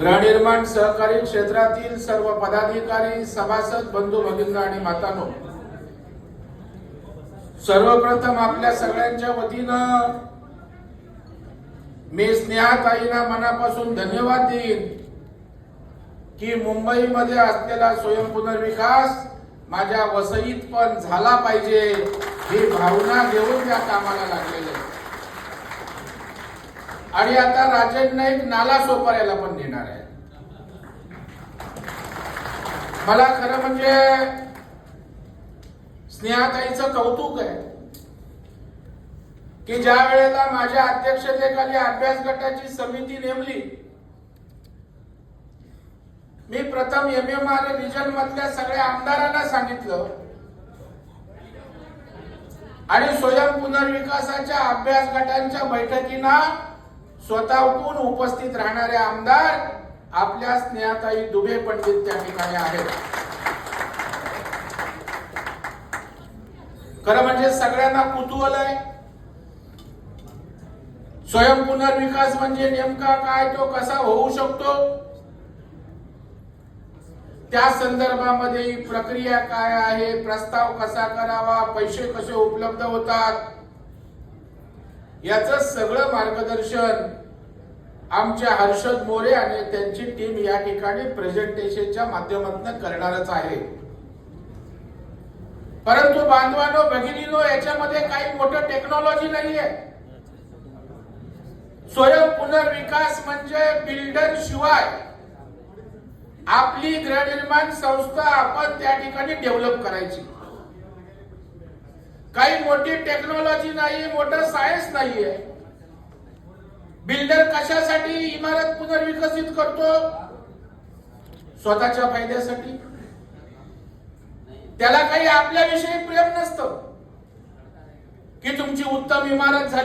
गृहनिर्माण सहकारी क्षेत्रातील सर्व पदाधिकारी सभासद बंधू भगिनी आणि मातानो सर्वप्रथम आपल्या सगळ्यांच्या वतीनं मी स्नेहाताईंना मनापासून धन्यवाद देईन की मुंबईमध्ये असलेला स्वयंपुनर्विकास माझ्या वसईत पण झाला पाहिजे ही भावना घेऊन त्या कामाला लागलेली. आहे आणि आता राजेंना एक नाला सोपाऱ्याला पण देणार आहे. मला खरं म्हणजे स्नेहाताईचं कौतुक आहे की ज्या वेळेला माझ्या अध्यक्षतेखाली अभ्यास गटाची समिती नेमली मी प्रथम एम एम आर रिजन मधल्या सगळ्या आमदारांना सांगितलं आणि स्वयं पुनर्विकासाच्या अभ्यास गटांच्या बैठकींना स्वतःहून उपस्थित राहणारे आमदार आपल्या स्नेहाताई दुबे पंडित त्या ठिकाणी आहेत. खरं म्हणजे सगळ्यांना कुतूहल आहे. स्वयं पुनर्विकास म्हणजे नेमका काय तो कसा होऊ शकतो? त्या संदर्भामध्ये प्रक्रिया काय आहे? प्रस्ताव कसा करावा? पैसे कसे उपलब्ध होतात? याच सगळं मार्गदर्शन आमच्या हर्षद मोरे आणि त्यांची टीम या ठिकाणी प्रेझेंटेशनच्या माध्यमातून करणारच आहे. परंतु बांधवानो भगिनीनो याच्यामध्ये काही मोठं टेक्नॉलॉजी नाहीये. स्वयं पुनर्विकास म्हणजे बिल्डर शिवाय आपली गृहनिर्माण संस्था आपण त्या ठिकाणी डेव्हलप करायची. काही मोठी टेक्नॉलॉजी नाहीये मोठं सायन्स नाहीये. बिल्डर कशासाठी इमारत पुनर्विकसित करतो? स्वतःच्या फायद्यासाठी. त्याला काही आपल्याविषयी प्रेम नसतं. की तुमची उत्तम इमारत झाली.